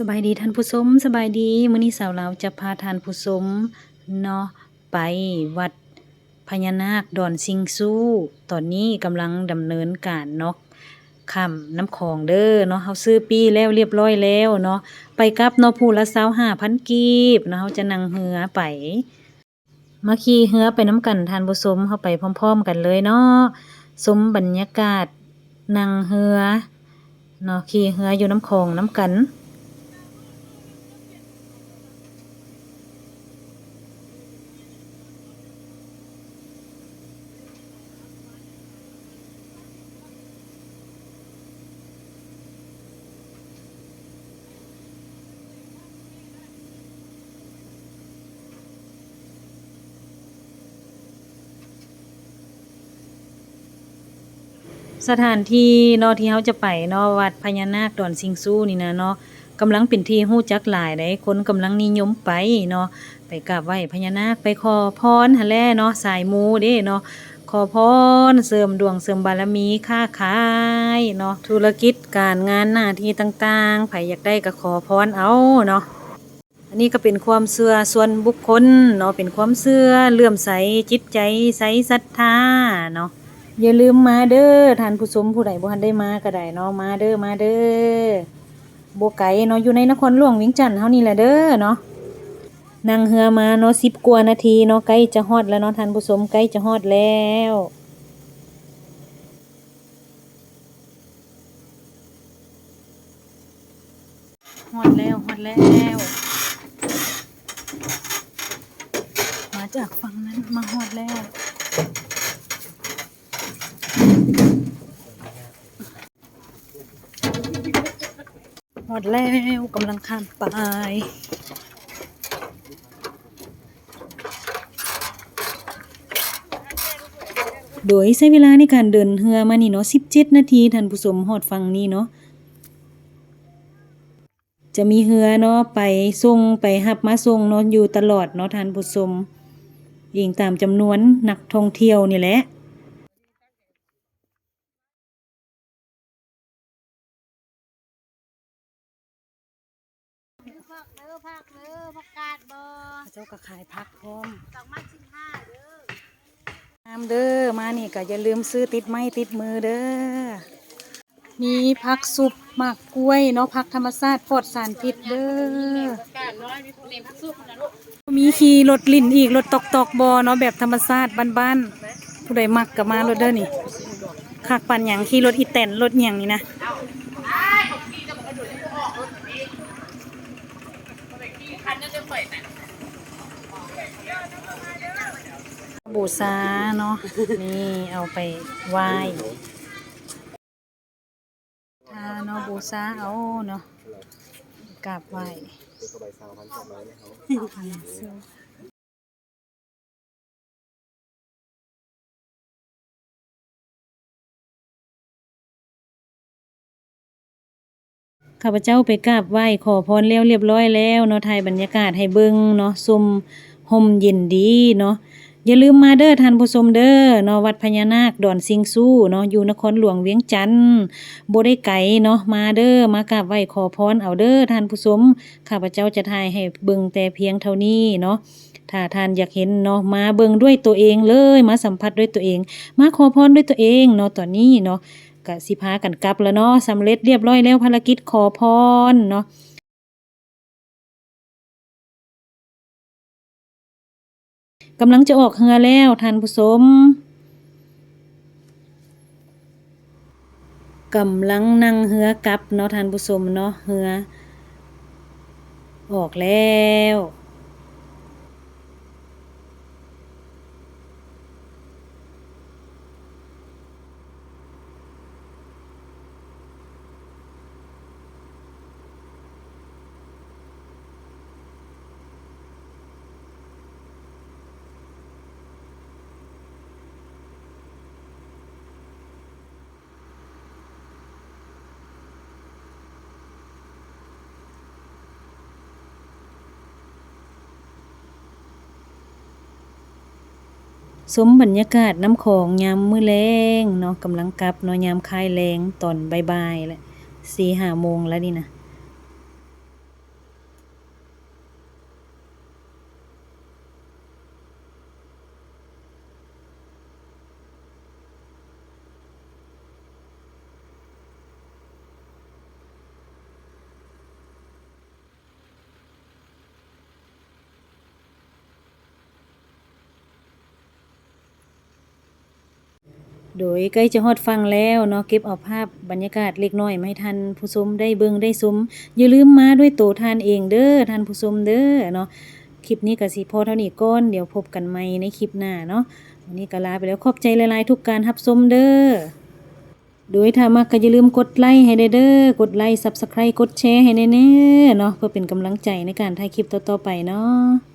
สบายดีท่านผู้ชมสบายดีมื้อนี้สาวเราจะพาท่านผู้ชมเนาะไปวัดพญานาคดอนซิงซูตอนนี้กำลังดำเนินการเนาะข้ามน้ำคลองเด้อเนาะเฮาซื้อปีแล้วเรียบร้อยแล้วเนาะไปกับเนาะผู้ละ25,000กีบเนาะเฮาจะนั่งเรือไปมาขี่เรือไปน้ำกันทานผู้ชมเฮาไปพร้อม ๆ กันเลยเนาะชมบรรยากาศนั่งเรือเนาะขี่เรืออยู่น้ำคลองน้ำกัน สถานที่เนาะที่เฮาจะไปเนาะวัดพญานาคดอนซิงซูนี่นะเนาะกำลังเป็นที่ฮู้จักหลายได้คนกำลังนิยมไปเนาะไปกราบไหว้พญานาคไปขอพรหั่นและเนาะสายมูเด้เนาะขอพรเสริมดวงเสริมบารมีค้าขายเนาะธุรกิจการงานหน้าที่ต่างๆไผอยากได้ก็ขอพรเอาเนาะอันนี้ก็เป็นความเชื่อส่วนบุคคลเนาะเป็นความเชื่อเลื่อมใสจิตใจใสศรัทธาเนาะ อย่าลืมมาเด้อท่านผู้ชมผู้ใดบ่ทันได้มาก็ได้เนาะมาเด้อมาเด้อบ่ไกลเนาะอยู่ในนครหลวงเวียงจันทน์เฮานี่แหละเด้อเนาะนั่งเรือมาเนาะ10กว่านาทีเนาะใกล้จะฮอดแล้วเนาะท่านผู้ชมใกล้จะฮอดแล้วฮอดแล้วฮอดแล้ว มาจากฝั่งนั้นมาฮอดแล้ว อดแล้วกำลังข้ามไปโดยใช้เวลาในการเดินเรือมานี่เนาะ17 นาทีท่านผู้ชมฮอดฝั่งนี้เนาะจะมีเรือเนาะไปส่งไปหับมาส่งเนาะอยู่ตลอดเนาะท่านผู้ชมยิงตามจำนวนนักท่องเที่ยวนี่แหละ ผักเด้อผักเด้อผักกาดบอ เจ้าก็ขายพักพร้อมสองไม้สิบห้าเด้อตามเด้อมานี่ก็อย่าลืมซื้อติดไม้ติดมือเด้อมีผักสุปหมักกล้วยเนาะผักธรรมชาติปลอดสารพิษเด้อมีขี่รถลิ่นอีกรถตอกตอกบอเนาะแบบธรรมชาติบ้านๆผู้ใดมักก็มารถเด้อนี่คักปั่นหยังขี่รถอีแตนรถหยังนี่นะ คันจะจะเปิดน่ะ บูซาเนาะนี่เอาไปไหว้ถ้าเนาะบูซาเอาเนาะกราบไหว้ข้าพเจ้าไปกราบไหว้ขอพรแล้วเรียบร้อยแล้วเนาะถ่ายบรรยากาศให้เบิ่งเนาะซุมห่มเย็นดีเนาะ อย่าลืมมาเด้อท่านผู้ชมเด้อเนาะวัดพญานาคดอนซิงซูเนาะอยู่นครหลวงเวียงจันทน์บ่ได้ไกลเนาะมาเด้อมากราบไหว้ขอพรเอาเด้อท่านผู้ชมข้าพเจ้าจะถ่ายให้เบิ่งแต่เพียงเท่านี้เนาะถ้าท่านอยากเห็นเนาะมาเบิ่งด้วยตัวเองเลย มาสัมผัสด้วยตัวเอง มาขอพรด้วยตัวเองเนาะตอนนี้เนาะก็สิพากันกลับแล้วเนาะสำเร็จเรียบร้อยแล้วภารกิจขอพรเนาะ กำลังจะออกเรือแล้วท่านผู้ชมกำลังนั่งเหือกลับเนาะท่านผู้ชมเนาะเหือออกแล้ว สมบรรยากาศน้ำของยามมื้อแลงเนาะกำลังกลับเนาะยามคายแรงตอนบ่ายๆแหละสี่ห้าโมงแล้วนี่นะ โดยใกล้จะฮอดฟังแล้วเนาะเก็บเอาภาพบรรยากาศเล็กน้อยมาให้ท่านผู้ชมได้เบิ่งได้ชมอย่าลืมมาด้วยตัวท่านเองเด้อท่านผู้ชมเด้อเนาะคลิปนี้ก็สิพอเท่านี้ก่อนเดี๋ยวพบกันใหม่ในคลิปหน้าเนาะวันนี้ก็ลาไปแล้วขอบใจหลายๆทุกการรับชมเด้อโดยถ้ามักก็อย่าลืมกดไลค์ให้ได้เด้อกดไลค์ Subscribe กดแชร์ให้แน่ๆเนาะเพื่อเป็นกำลังใจในการถ่ายคลิปต่อๆไปเนาะ